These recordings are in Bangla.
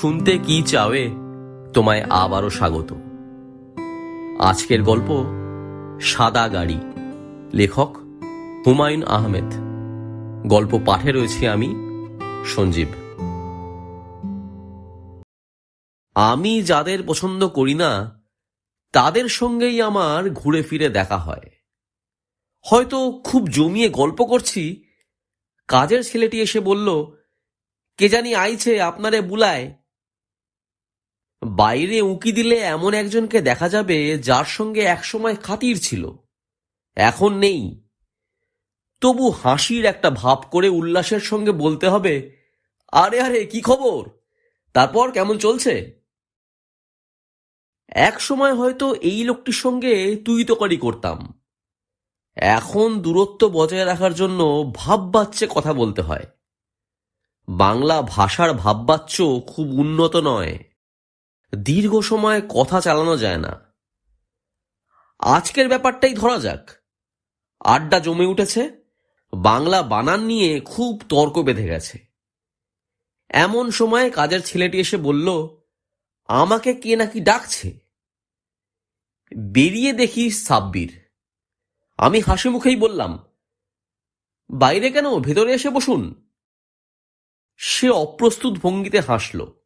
শুনতে কি চাওয়ে? তোমায় আবারও স্বাগত। আজকের গল্প সাদা গাড়ি। লেখক হুমায়ুন আহমেদ। গল্প পাঠে রয়েছে আমি, সঞ্জীব। আমি যাদের পছন্দ করি না, তাদের সঙ্গেই আমার ঘুরে ফিরে দেখা হয়। হয়তো খুব জমিয়ে গল্প করছি, কাজের ছেলেটি এসে বলল, কে জানি আইছে আপনারে বুলায় বাইরে উঁকি দিলে এমন একজনকে দেখা যাবে যার সঙ্গে একসময় খাতির ছিল। এখন নেই। তবু হাসির একটা ভাব করে উল্লাসের সঙ্গে বলতে হবে, আরে আরে, কি খবর? তারপর কেমন চলছে? এক সময় হয়তো এই লোকটির সঙ্গে তুই তোকারি করতাম। এখন দূরত্ব বজায় রাখার জন্য ভাববাচ্চে কথা বলতে হয়। বাংলা ভাষার ভাববাচ্য খুব উন্নত নয়। দীর্ঘ সময় কথা চালানো যায় না। আজকের ব্যাপারটাই ধরা যাক। আড্ডা জমে উঠেছে, বাংলা বানান নিয়ে খুব তর্ক বেঁধে গেছে। এমন সময় কাজের ছেলেটি এসে বলল, আমাকে কে নাকি ডাকছে? বেরিয়ে দেখি সাব্বির। আমি হাসি মুখেই বললাম, বাইরে কেন? ভেতরে এসে বসুন। সে অপ্রস্তুত ভঙ্গিতে হাসল।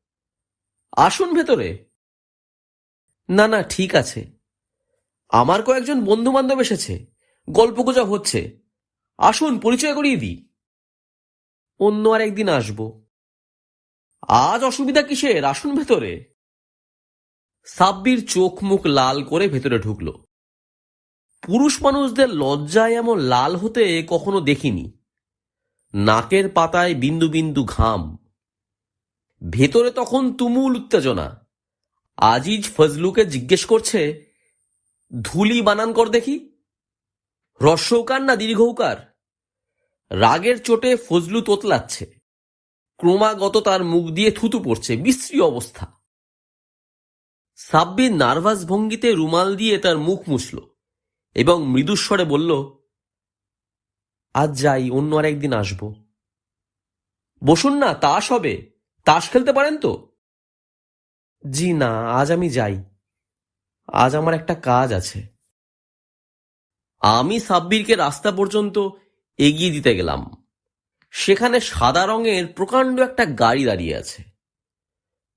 আসুন ভেতরে। না না, ঠিক আছে। আমার কয়েকজন বন্ধু বান্ধব এসেছে। গল্পগুজব হচ্ছে। আসুন, পরিচয় করিয়ে দিই। অন্য আর একদিন আসব। আজ অসুবিধা কিসের? আসুন ভেতরে। সাব্বির চোখ মুখ লাল করে ভেতরে ঢুকল। পুরুষ মানুষদের লজ্জায় এমন লাল হতে কখনো দেখিনি। নাকের পাতায় বিন্দু বিন্দু ঘাম। ভেতরে তখন তুমুল উত্তেজনা। আজিজ ফজলুকে জিজ্ঞেস করছে, ধুলি বানান কর দেখি। হ্রস্বকার না দীর্ঘকার? রাগের চোটে ফজলু তোতলাচ্ছে। ক্রমাগত তার মুখ দিয়ে থুতু পড়ছে। বিশ্রী অবস্থা। সাব্বির নার্ভাস ভঙ্গিতে রুমাল দিয়ে তার মুখ মুছল এবং মৃদুস্বরে বলল, আজ যাই, অন্য আর একদিন আসব। বসুন না তাস হবে তাস খেলতে পারেন তো? জি না আজ আমি যাই। আজ আমার একটা কাজ আছে। আমি সাব্বিরকে রাস্তা পর্যন্ত এগিয়ে দিতে গেলাম। সেখানে সাদা রঙের প্রকাণ্ড একটা গাড়ি দাঁড়িয়ে আছে।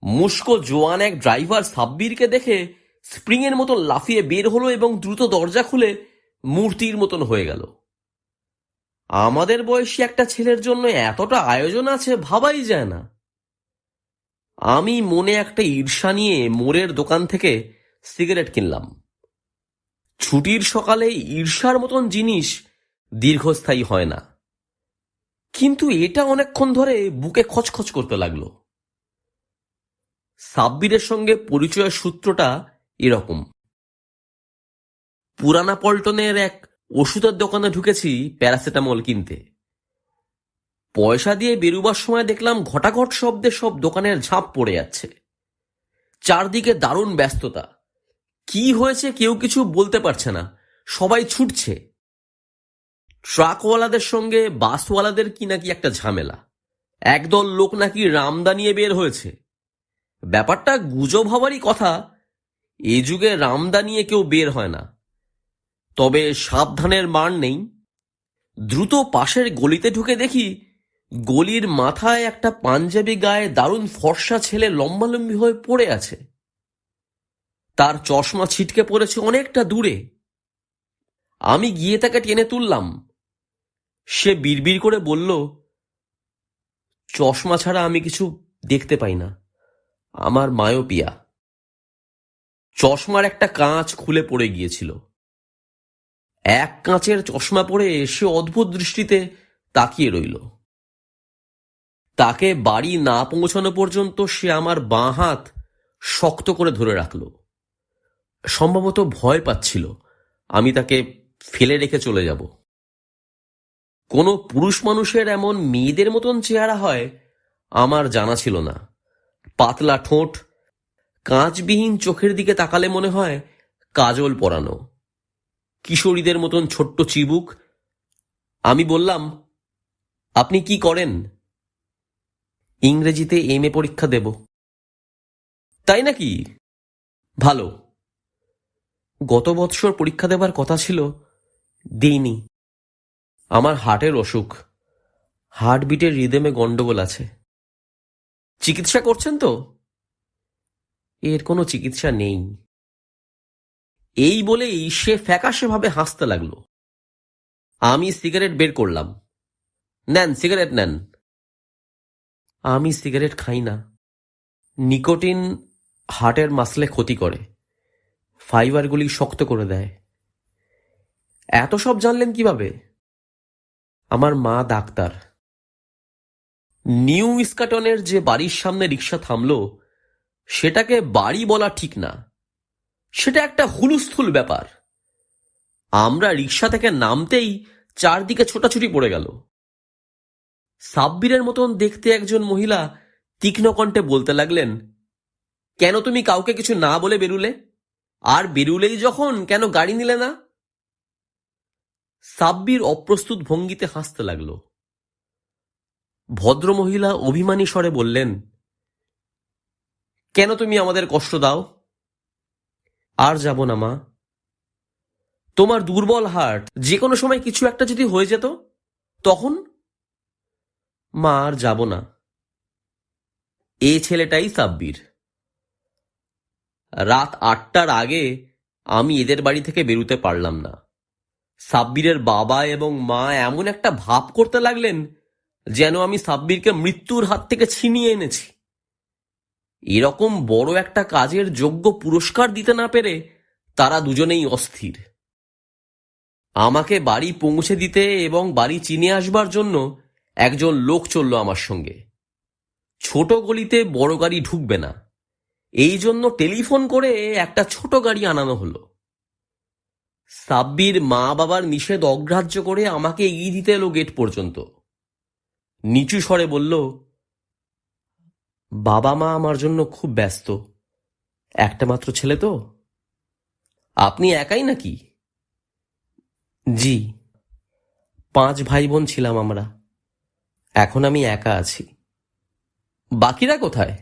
মুস্কো জোয়ান এক ড্রাইভার সাব্বিরকে দেখে স্প্রিং এর মতন লাফিয়ে বের হলো এবং দ্রুত দরজা খুলে মূর্তির মতন হয়ে গেল। আমাদের বয়সী একটা ছেলের জন্য এতটা আয়োজন আছে ভাবাই যায় না। আমি মনে একটা ঈর্ষা নিয়ে মোড়ের দোকান থেকে সিগারেট কিনলাম। ছুটির সকালে ঈর্ষার মতন জিনিস দীর্ঘস্থায়ী হয় না। কিন্তু এটা অনেকক্ষণ ধরে বুকে খচখচ করতে লাগল। সাব্বিরের সঙ্গে পরিচয়ের সূত্রটা এরকম। পুরানা পল্টনের এক ওষুধের দোকানে ঢুকেছি প্যারাসিটামল কিনতে। পয়সা দিয়ে বেরুবার সময় দেখলাম ঘটাঘট শব্দে সব দোকানের ঝাঁপ পড়ে যাচ্ছে। চারদিকে দারুণ ব্যস্ততা। কি হয়েছে কেউ কিছু বলতে পারছে না। সবাই ছুটছে। ট্রাকওয়ালাদের সঙ্গে বাসওয়ালাদের কি নাকি একটা ঝামেলা। একদল লোক নাকি রামদা নিয়ে বের হয়েছে। ব্যাপারটা গুজব হওয়ারই কথা। এ যুগে রামদা নিয়ে কেউ বের হয় না। তবে সাবধানের মান নেই। দ্রুত পাশের গলিতে ঢুকে দেখি গলির মাথায় একটা পাঞ্জাবি গায়ে দারুণ ফর্সা ছেলে লম্বালম্বি হয়ে পড়ে আছে। তার চশমা ছিটকে পড়েছে অনেকটা দূরে। আমি গিয়ে তাকে টেনে তুললাম। সে বিড়বিড় করে বলল, চশমা ছাড়া আমি কিছু দেখতে পাই না। আমার মায়োপিয়া। চশমার একটা কাঁচ খুলে পড়ে গিয়েছিল। এক কাঁচের চশমা পরে সে অদ্ভুত দৃষ্টিতে তাকিয়ে রইল। তাকে বাড়ি না পৌঁছানো পর্যন্ত সে আমার বাঁ হাত শক্ত করে ধরে রাখল। সম্ভবত ভয় পাচ্ছিল, আমি তাকে ফেলে রেখে চলে যাব। কোনো পুরুষ মানুষের এমন মেয়েদের মতন চেহারা হয় আমার জানা ছিল না। পাতলা ঠোঁট, কাঁচবিহীন চোখের দিকে তাকালে মনে হয় কাজল পরানো। কিশোরীদের মতন ছোট্ট চিবুক। আমি বললাম, আপনি কি করেন? ইংরেজিতে এম এ পরীক্ষা দেব। তাই নাকি? ভালো। গত বৎসর পরীক্ষা দেবার কথা ছিল, দিইনি। আমার হার্টের অসুখ। হার্টবিটের রিদেমে গন্ডগোল আছে। চিকিৎসা করছেন তো? এর কোনো চিকিৎসা নেই। এই বলেই সে ফ্যাকাশে ভাবে হাসতে লাগল। আমি সিগারেট বের করলাম। নেন, সিগারেট নেন। আমি সিগারেট খাই না। নিকোটিন হার্টের মাসলে ক্ষতি করে। ফাইবারগুলি শক্ত করে দেয়। এত সব জানলেন কীভাবে? আমার মা ডাক্তার। নিউ ইস্কাটনের যে বাড়ির সামনে রিক্সা থামলো, সেটাকে বাড়ি বলা ঠিক না। সেটা একটা হুলুস্থুল ব্যাপার। আমরা রিক্সা থেকে নামতেই চারদিকে ছোটাছুটি পড়ে গেল। সাব্বিরের মতন দেখতে একজন মহিলা তীক্ষ্ণ কণ্ঠে বলতে লাগলেন, কেন তুমি কাউকে কিছু না বলে বেরুলে? আর বেরুলেই যখন, কেন গাড়ি নিলে না? সাব্বির অপ্রস্তুত ভঙ্গিতে হাসতে লাগল। ভদ্রমহিলা অভিমানী স্বরে বললেন, কেন তুমি আমাদের কষ্ট দাও? আর যাব না, মা। তোমার দুর্বল হার্ট যে কোনো সময় কিছু একটা যদি হয়ে যেত, তখন মা আর যাব না। এ ছেলেটাই সাব্বির। রাত আটটার আগে আমি এদের বাড়ি থেকে বেরুতে পারলাম না। সাব্বিরের বাবা এবং মা এমন একটা ভাব করতে লাগলেন যেন আমি সাব্বিরকে মৃত্যুর হাত থেকে ছিনিয়ে এনেছি। এরকম বড় একটা কাজের যোগ্য পুরস্কার দিতে না পেরে তারা দুজনেই অস্থির। আমাকে বাড়ি পৌঁছে দিতে এবং বাড়ি চিনে আসবার জন্য একজন লোক চলল আমার সঙ্গে। ছোট গলিতে বড় গাড়ি ঢুকবে না। এই জন্য টেলিফোন করে একটা ছোট গাড়ি আনানো হলো। সাব্বির মা বাবার নিষেধ অগ্রাহ্য করে আমাকে এগিয়ে দিতে এলো গেট পর্যন্ত। নিচু স্বরে বলল বাবা মা আমার জন্য খুব ব্যস্ত। একটা মাত্র ছেলে তো? আপনি একাই নাকি? জি। পাঁচ ভাই বোন ছিলাম আমরা। এখন আমি একা আছি। বাকিরা কোথায়?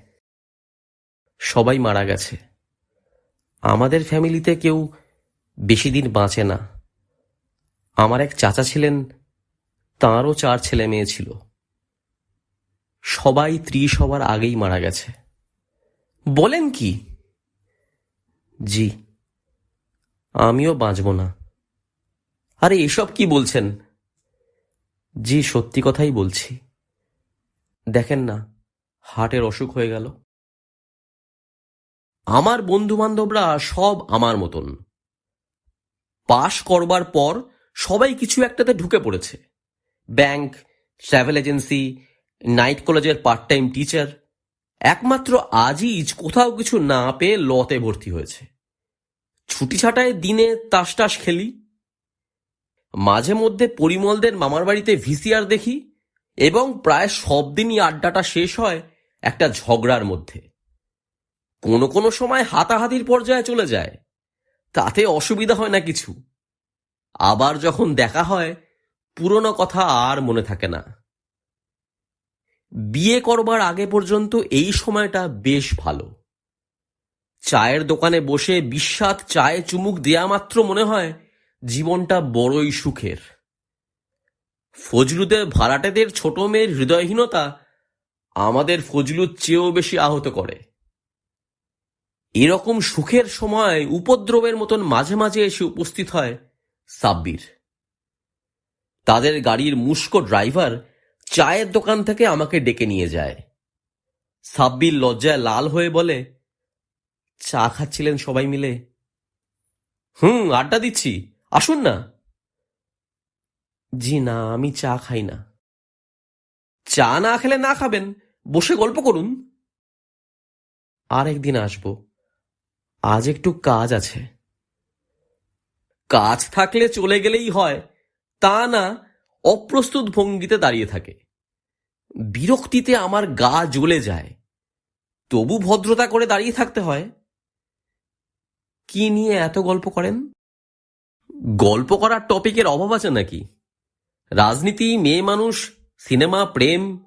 সবাই মারা গেছে। আমাদের ফ্যামিলিতে কেউ বেশি দিন বাঁচে না। আমার এক চাচা ছিলেন, তাঁরও চার ছেলে মেয়ে ছিল। সবাই ত্রিশ হবার আগেই মারা গেছে। বলেন কি? জি, আমিও বাঁচব না। আরে এসব কি বলছেন? জি, সত্যি কথাই বলছি। দেখেন না, হার্টের অসুখ হয়ে গেল। আমার বন্ধু বান্ধবরা সব আমার মতন। পাশ করবার পর সবাই কিছু একটাতে ঢুকে পড়েছে। ব্যাংক, ট্রাভেল এজেন্সি, নাইট কলেজের পার্ট টাইম টিচার, একমাত্র আজিজ কোথাও কিছু না পেয়ে লতে ভর্তি হয়েছে। ছুটি ছাটায় দিনে তাস টাস খেলি। মাঝে মধ্যে পরিমলদের মামার বাড়িতে ভিসিআর দেখি এবং প্রায় সব দিনই আড্ডাটা শেষ হয় একটা ঝগড়ার মধ্যে। কোনো কোনো সময় হাতাহাতির পর্যায়ে চলে যায়। তাতে অসুবিধা হয় না কিছু। আবার যখন দেখা হয়, পুরনো কথা আর মনে থাকে না। বিয়ে করবার আগে পর্যন্ত এই সময়টা বেশ ভালো। চায়ের দোকানে বসে বিস্বাদ চায়ে চুমুক দেয়া মাত্র মনে হয় জীবনটা বড়ই সুখের। ফজলুদের ভাড়াটেদের ছোট মেয়ের হৃদয়হীনতা আমাদের ফজলুর চেয়েও বেশি আহত করে। এরকম সুখের সময় উপদ্রবের মতন মাঝে মাঝে এসে উপস্থিত হয় সাব্বির। তাদের গাড়ির মুস্কো ড্রাইভার চায়ের দোকান থেকে আমাকে ডেকে নিয়ে যায়। সাব্বির লজ্জায় লাল হয়ে বলে, চা খাচ্ছিলেন সবাই মিলে? হুম, আড্ডা দিচ্ছি, আসুন না। জি না, আমি চা খাই না। চা না খেলে না খাবেন, বসে গল্প করুন। আর একদিন আসব। আজ একটু কাজ আছে। কাজ থাকলে চলে গেলেই হয়, তা না, অপ্রস্তুত ভঙ্গিতে দাঁড়িয়ে থাকে। বিরক্তিতে আমার গা জ্বলে যায়। তবু ভদ্রতা করে দাঁড়িয়ে থাকতে হয়। কি নিয়ে এত গল্প করেন? গল্প করার টপিকের অভাব আছে নাকি? রাজনীতি, মেয়ে মানুষ, সিনেমা, প্রেম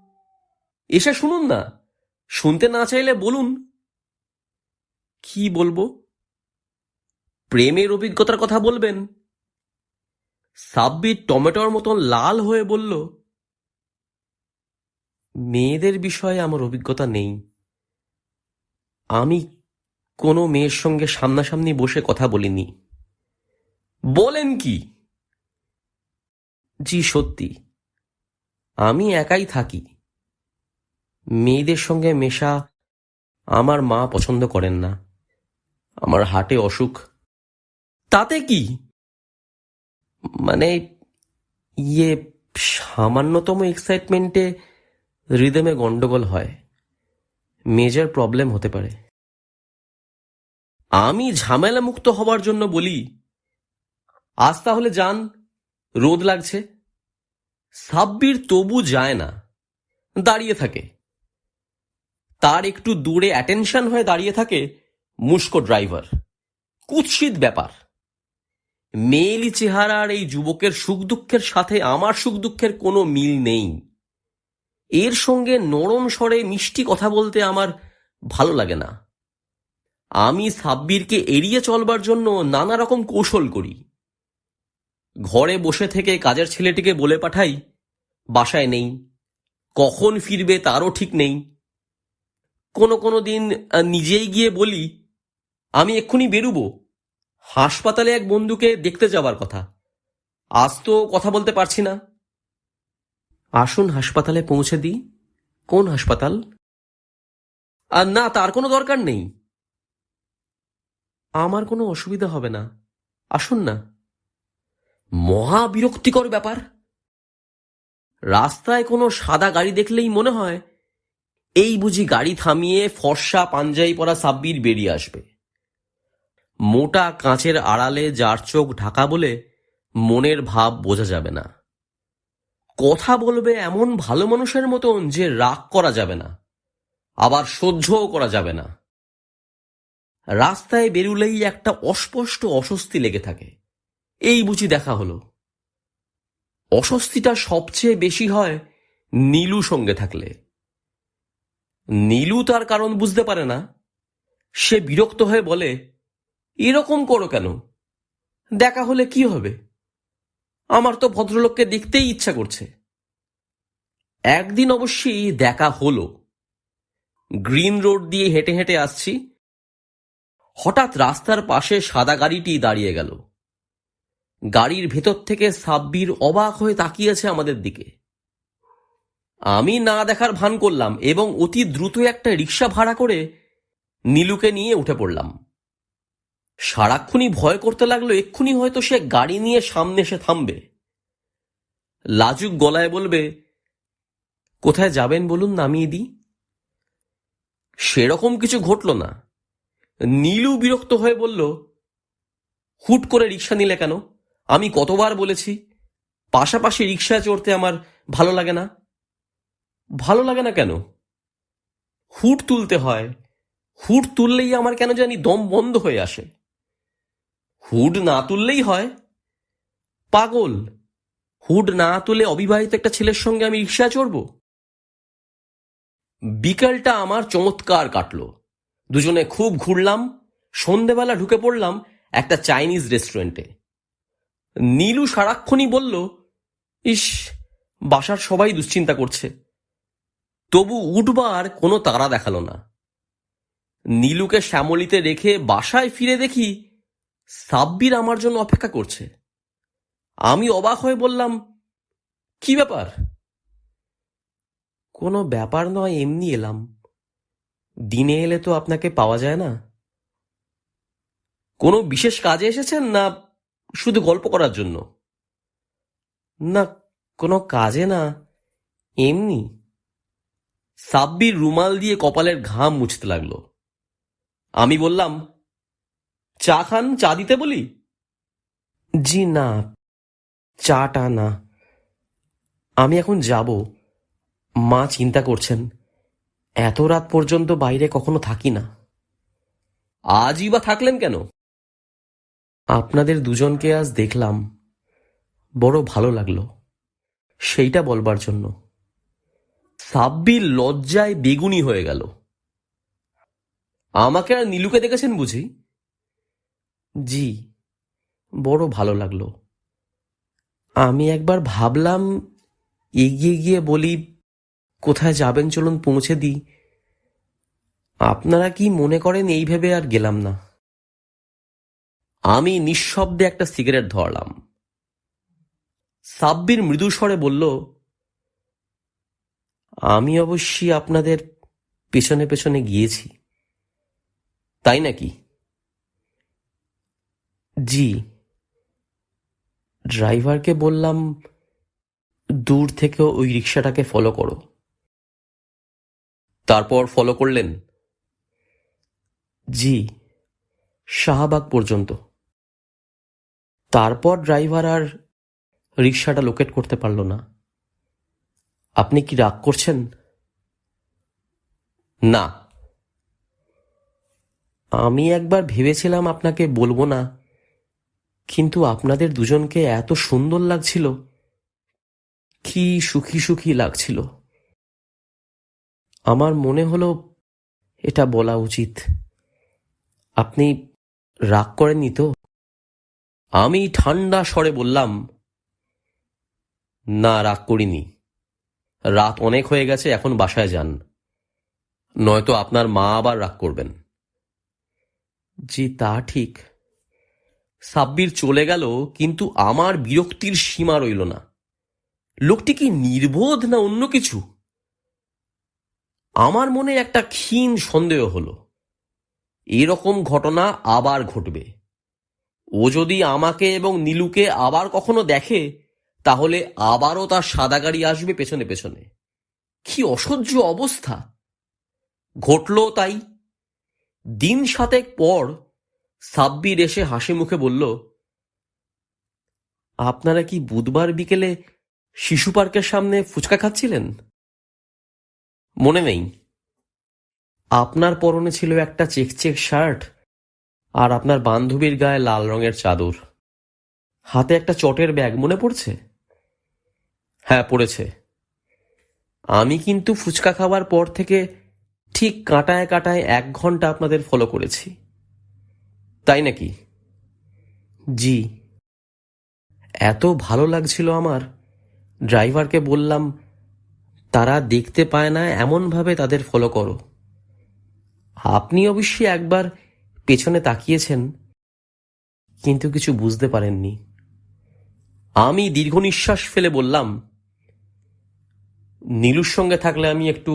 এসে শুনুন না। শুনতে না চাইলে বলুন। কি বলব? প্রেমের অভিজ্ঞতার কথা বলবেন। সাব্বির টমেটোর মতন লাল হয়ে বলল, মেয়েদের বিষয়ে আমার অভিজ্ঞতা নেই। আমি কোনো মেয়ের সঙ্গে সামনাসামনি বসে কথা বলিনি। বলেন কি? জি, সত্যি। আমি একাই থাকি। মেয়েদের সঙ্গে মেশা আমার মা পছন্দ করেন না। আমার হাটে অসুখ। তাতে কি? মানে ইয়ে সামান্যতম এক্সাইটমেন্টে রিদমে গন্ডগোল হয়। মেজর প্রবলেম হতে পারে। আমি ঝামেলা মুক্ত হবার জন্য বলি, আজ তাহলে যান। রোদ লাগছে। সাব্বির তবু যায় না, দাঁড়িয়ে থাকে। তার একটু দূরে অ্যাটেনশন হয়ে দাঁড়িয়ে থাকে মুস্কো ড্রাইভার। কুৎসিত ব্যাপার। মেয়েলি চেহারার এই যুবকের সুখ দুঃখের সাথে আমার সুখ দুঃখের কোনো মিল নেই। এর সঙ্গে নরম স্বরে মিষ্টি কথা বলতে আমার ভালো লাগে না। আমি সাব্বিরকে এড়িয়ে চলবার জন্য নানা রকম কৌশল করি। ঘরে বসে থেকে কাজের ছেলেটিকে বলে পাঠাই, বাসায় নেই। কখন ফিরবে তারও ঠিক নেই। কোনো কোনো দিন নিজেই গিয়ে বলি, আমি এক্ষুনি বেরুবো। হাসপাতালে এক বন্ধুকে দেখতে যাওয়ার কথা। আজ তো কথা বলতে পারছি না। আসুন হাসপাতালে পৌঁছে দিই। কোন হাসপাতাল? আর না, তার কোনো দরকার নেই। আমার কোনো অসুবিধা হবে না। আসুন না। মহা বিরক্তিকর ব্যাপার। রাস্তায় কোনো সাদা গাড়ি দেখলেই মনে হয়, এই বুঝি গাড়ি থামিয়ে ফর্সা পাঞ্জাই পরা সাব্বির বেরিয়ে আসবে। মোটা কাঁচের আড়ালে যার চোখ ঢাকা বলে মনের ভাব বোঝা যাবে না। কথা বলবে এমন ভালো মানুষের মতন যে রাগ করা যাবে না, আবার সহ্যও করা যাবে না। রাস্তায় বেরুলেই একটা অস্পষ্ট অস্বস্তি লেগে থাকে। এই বুঝি দেখা হলো। অস্বস্তিটা সবচেয়ে বেশি হয় নীলু সঙ্গে থাকলে। নীলু তার কারণ বুঝতে পারে না। সে বিরক্ত হয়ে বলে, এরকম করো কেন? দেখা হলে কি হবে? আমার তো ভদ্রলোককে দেখতেই ইচ্ছা করছে। একদিন অবশ্যই দেখা হলো। গ্রিন রোড দিয়ে হেঁটে হেঁটে আসছি। হঠাৎ রাস্তার পাশে সাদা গাড়িটি দাঁড়িয়ে গেল। গাড়ির ভেতর থেকে সাব্বির অবাক হয়ে তাকিয়েছে আমাদের দিকে। আমি না দেখার ভান করলাম এবং অতি দ্রুত একটা রিক্সা ভাড়া করে নীলুকে নিয়ে উঠে পড়লাম। সারাক্ষণই ভয় করতে লাগল, এক্ষুনি হয়তো সে গাড়ি নিয়ে সামনে এসে থামবে। লাজুক গলায় বলবে, কোথায় যাবেন বলুন নামিয়ে দিই সেরকম কিছু ঘটল না। নীলু বিরক্ত হয়ে বলল, হুট করে রিক্সা নিলে কেন? আমি কতবার বলেছি, পাশাপাশি রিক্সায় চড়তে আমার ভালো লাগে না? ভালো লাগে না কেন? হুট তুলতে হয়। হুট তুললেই আমার কেন জানি দম বন্ধ হয়ে আসে। হুড না তুললেই হয়। পাগল! হুড না তুলে অবিবাহিত একটা ছেলের সঙ্গে আমি রিক্সায় চড়ব? বিকালটা আমার চমৎকার কাটলো। দুজনে খুব ঘুরলাম, সন্ধেবেলা ঢুকে পড়লাম একটা চাইনিজ রেস্টুরেন্টে। নীলু সারাক্ষণই বলল, ইস, বাসার সবাই দুশ্চিন্তা করছে। তবু উঠবার কোনো তারা দেখাল না। নীলুকে শ্যামলিতে রেখে বাসায় ফিরে দেখি সাব্বির আমার জন্য অপেক্ষা করছে। আমি অবাক হয়ে বললাম, কি ব্যাপার? কোনো ব্যাপার নয়, এমনি এলাম। দিনে এলে তো আপনাকে পাওয়া যায় না। কোনো বিশেষ কাজে এসেছেন না শুধু গল্প করার জন্য। না, কোনো কাজে না। এমনি সাব্বির রুমাল দিয়ে কপালের ঘাম মুছতে লাগল। আমি বললাম, চা খান, চা দিতে বলি? জি, না। চাটা না। আমি এখন যাব। মা চিন্তা করছেন, এত রাত পর্যন্ত বাইরে কখনো থাকি না। আজই বা থাকলেন কেন? আপনাদের দুজনকে আজ দেখলাম, বড় ভালো লাগল। সেইটা বলবার জন্য। সাব্বির লজ্জায় বেগুনি হয়ে গেল। আমাকে আর নীলুকে দেখেছেন বুঝি? জি, বড় ভালো লাগল। আমি একবার ভাবলাম, এগিয়ে গিয়ে বলি, কোথায় যাবেন চলুন পৌঁছে দিই। আপনারা কি মনে করেন এই ভেবে আর গেলাম না। আমি নিঃশব্দে একটা সিগারেট ধরলাম। সাব্বির মৃদু স্বরে বলল, আমি অবশ্যই আপনাদের পেছনে পেছনে গিয়েছি। তাই নাকি? জি। ড্রাইভারকে বললাম, দূর থেকে ওই রিক্সাটাকে ফলো করো। তারপর ফলো করলেন। জি, শাহবাগ পর্যন্ত। তারপর ড্রাইভার আর রিক্সাটা লোকেট করতে পারল না। আপনি কি রাগ করছেন? না। আমি একবার ভেবেছিলাম আপনাকে বলব না, কিন্তু আপনাদের দুজনকে এত সুন্দর লাগছিল, কি সুখী সুখী লাগছিল। আমার মনে হলো এটা বলা উচিত। আপনি রাগ করেননি তো? আমি ঠান্ডা স্বরে বললাম, না, রাগ করিনি। রাত অনেক হয়ে গেছে, এখন বাসায় যান। নয়তো আপনার মা আবার রাগ করবেন। জি, তা ঠিক। সাব্বির চলে গেল, কিন্তু আমার বিরক্তির সীমা রইল না। লোকটি কি নির্বোধ না অন্য কিছু? আমার মনে একটা ক্ষীণ সন্দেহ হলো। এরকম ঘটনা আবার ঘটবে। ও যদি আমাকে এবং নীলুকে আবার কখনো দেখে, তাহলে আবারও তার সাদা গাড়ি আসবে পেছনে পেছনে। কি অসহ্য অবস্থা। ঘটল তাই। দিন সাতেক পর সাব্বির এসে হাসি মুখে বলল, আপনারা কি বুধবার বিকেলে শিশু পার্কের সামনে ফুচকা খাচ্ছিলেন? মনে নেই। আপনার পরনে ছিল একটা চেক চেক শার্ট আর আপনার বান্ধবীর গায়ে লাল রঙের চাদর। হাতে একটা চটের ব্যাগ মনে পড়ছে? হ্যাঁ পড়েছে। আমি কিন্তু ফুচকা খাওয়ার পর থেকে ঠিক কাঁটায় কাঁটায় এক ঘণ্টা আপনাদের ফলো করেছি। তাই নাকি? জি। এত ভালো লাগছিল আমার। ড্রাইভারকে বললাম, তারা দেখতে পায় না, এমনভাবে তাদের ফলো করো। আপনি অবশ্যই একবার পেছনে তাকিয়েছেন, কিন্তু কিছু বুঝতে পারেননি। আমি দীর্ঘ নিঃশ্বাস ফেলে বললাম, নীলুর সঙ্গে থাকলে আমি একটু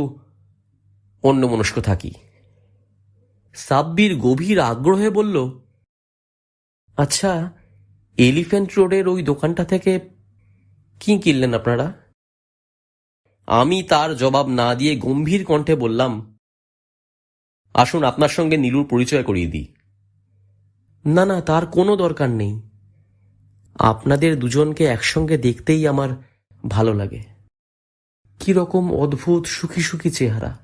অন্যমনস্ক থাকি। সাব্বির গভীর আগ্রহে বলল আচ্ছা এলিফ্যান্ট রোডের ওই দোকানটা থেকে কি কিনলেন আপনারা? আমি তার জবাব না দিয়ে গম্ভীর কণ্ঠে বললাম আসুন আপনার সঙ্গে নীলুর পরিচয় করিয়ে দিই। না না, তার কোনো দরকার নেই। আপনাদের দুজনকে একসঙ্গে দেখতেই আমার ভালো লাগে। কি রকম অদ্ভুত, সুখী সুখী চেহারা।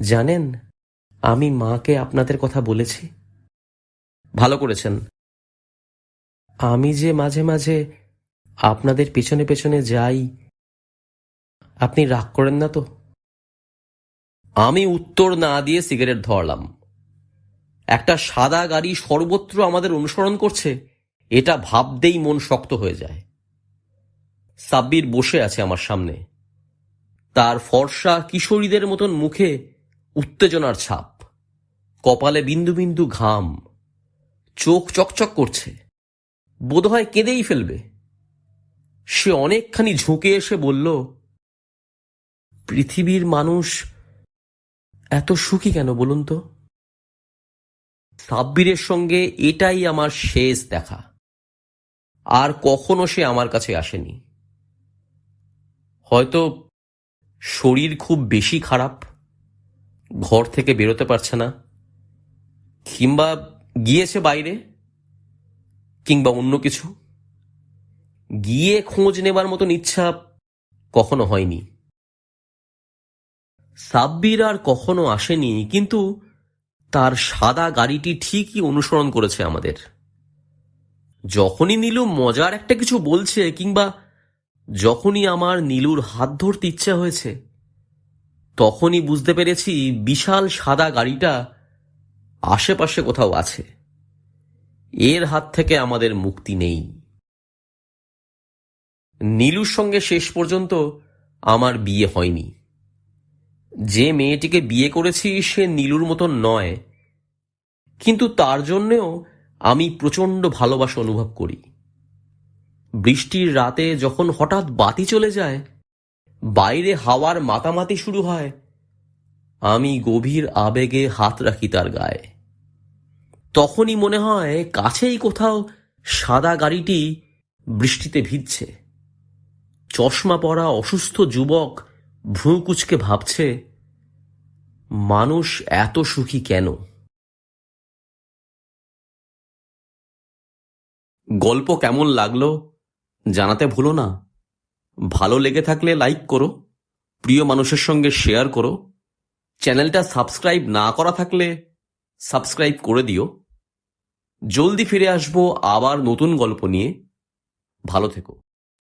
জানেন, আমি মাকে আপনাদের কথা বলেছি। ভালো করেছেন। আমি যে মাঝে মাঝে আপনাদের পেছনে পেছনে যাই, আপনি রাগ করেন না তো? আমি উত্তর না দিয়ে সিগারেট ধরলাম। একটা সাদা গাড়ি সর্বত্র আমাদের অনুসরণ করছে, এটা ভাবতেই মন শক্ত হয়ে যায়। সাব্বির বসে আছে আমার সামনে। তার ফর্সা কিশোরীদের মতন মুখে উত্তেজনার ছাপ। কপালে বিন্দু বিন্দু ঘাম। চোখ চকচক করছে। বোধহয় কেঁদেই ফেলবে। সে অনেকখানি ঝুঁকে এসে বলল, পৃথিবীর মানুষ এত সুখী কেন বলুন তো? সাব্বিরের সঙ্গে এটাই আমার শেষ দেখা। আর কখনো সে আমার কাছে আসেনি। হয়তো শরীর খুব বেশি খারাপ, ঘর থেকে বেরোতে পারছে না, কিংবা গিয়েছে বাইরে, কিংবা অন্য কিছু। গিয়ে খোঁজ নেবার মতন ইচ্ছা কখনো হয়নি। সাব্বির আর কখনো আসেনি, কিন্তু তার সাদা গাড়িটি ঠিকই অনুসরণ করেছে আমাদের। যখনই নীলু মজার একটা কিছু বলছে কিংবা যখনই আমার নীলুর হাত ধরতে ইচ্ছা হয়েছে, তখনই বুঝতে পেরেছি বিশাল সাদা গাড়িটা আশেপাশে কোথাও আছে। এর হাত থেকে আমাদের মুক্তি নেই। নীলুর সঙ্গে শেষ পর্যন্ত আমার বিয়ে হয়নি। যে মেয়েটিকে বিয়ে করেছি সে নীলুর মতন নয়। কিন্তু তার জন্যেও আমি প্রচণ্ড ভালোবাসা অনুভব করি। বৃষ্টির রাতে যখন হঠাৎ বাতি চলে যায়, বাইরে হাওয়ার মাতামাতি শুরু হয়, আমি গভীর আবেগে হাত রাখি তার গায়ে। তখনই মনে হয় কাছেই কোথাও সাদা গাড়িটি বৃষ্টিতে ভিজছে। চশমা পরা অসুস্থ যুবক ভ্রু কুচকে ভাবছে, মানুষ এত সুখী কেন? গল্প কেমন লাগল জানাতে ভুলো না। ভালো লেগে থাকলে লাইক করো, প্রিয় মানুষের সঙ্গে শেয়ার করো। চ্যানেলটা সাবস্ক্রাইব না করা থাকলে সাবস্ক্রাইব করে দিও। জলদি ফিরে আসব আবার নতুন গল্প নিয়ে। ভালো থেকো।